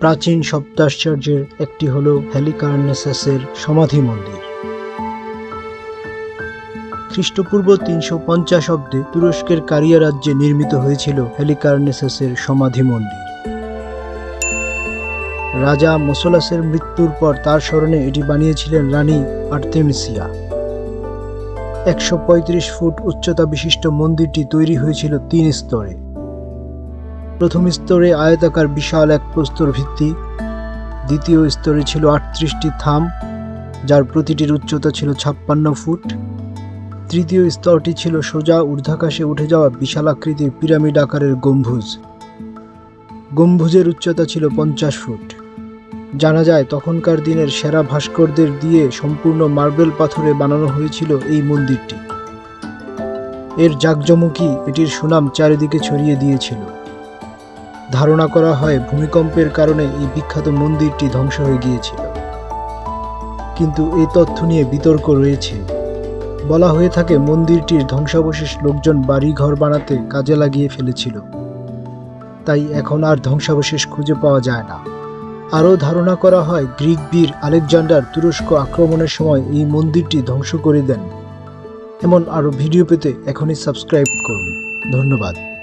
প্রাচীন সপ্তাশ্চর্যের একটি হল হ্যালিকার্নেসাসের সমাধি মন্দির। খ্রিস্টপূর্ব তিনশো পঞ্চাশ অব্দে তুরস্কের কারিয়া রাজ্যে নির্মিত হয়েছিল হ্যালিকার্নেসাসের সমাধি মন্দির। রাজা মোসোলাসের মৃত্যুর পর তার স্মরণে এটি বানিয়েছিলেন রানী আর্তেমিসিয়া। একশো পঁয়ত্রিশ ফুট উচ্চতা বিশিষ্ট মন্দিরটি তৈরি হয়েছিল তিন স্তরে। প্রথম স্তরে আয়তাকার বিশাল এক প্রস্তর ভিত্তি। দ্বিতীয় স্তরে ছিল আটত্রিশটি থাম, যার প্রতিটির উচ্চতা ছিল ছাপ্পান্ন ফুট। তৃতীয় স্তরটি ছিল সোজা ঊর্ধ্বাকাশে উঠে যাওয়া বিশাল আকৃতির পিরামিড আকারের গম্বুজ। গম্বুজের উচ্চতা ছিল পঞ্চাশ ফুট। জানা যায়, তখনকার দিনের সেরা ভাস্করদের দিয়ে সম্পূর্ণ মার্বেল পাথরে বানানো হয়েছিল এই মন্দিরটি। এর জাকজমকি এটির সুনাম চারিদিকে ছড়িয়ে দিয়েছিল। ধারণা করা হয় ভূমিকম্পের কারণে এই বিখ্যাত মন্দিরটি ধ্বংস হয়ে গিয়েছিল। কিন্তু এই তথ্য নিয়ে বিতর্ক রয়েছে। বলা হয়ে থাকে মন্দিরটির ধ্বংসাবশেষ লোকজন বাড়ি ঘর বানাতে কাজে লাগিয়ে ফেলেছিল। তাই এখন আর ধ্বংসাবশেষ খুঁজে পাওয়া যায় না। আরও ধারণা করা হয় গ্রিক বীর আলেকজান্ডার তুরস্ক আক্রমণের সময় এই মন্দিরটি ধ্বংস করে দেন। এমন আরও ভিডিও পেতে এখনই সাবস্ক্রাইব করুন। ধন্যবাদ।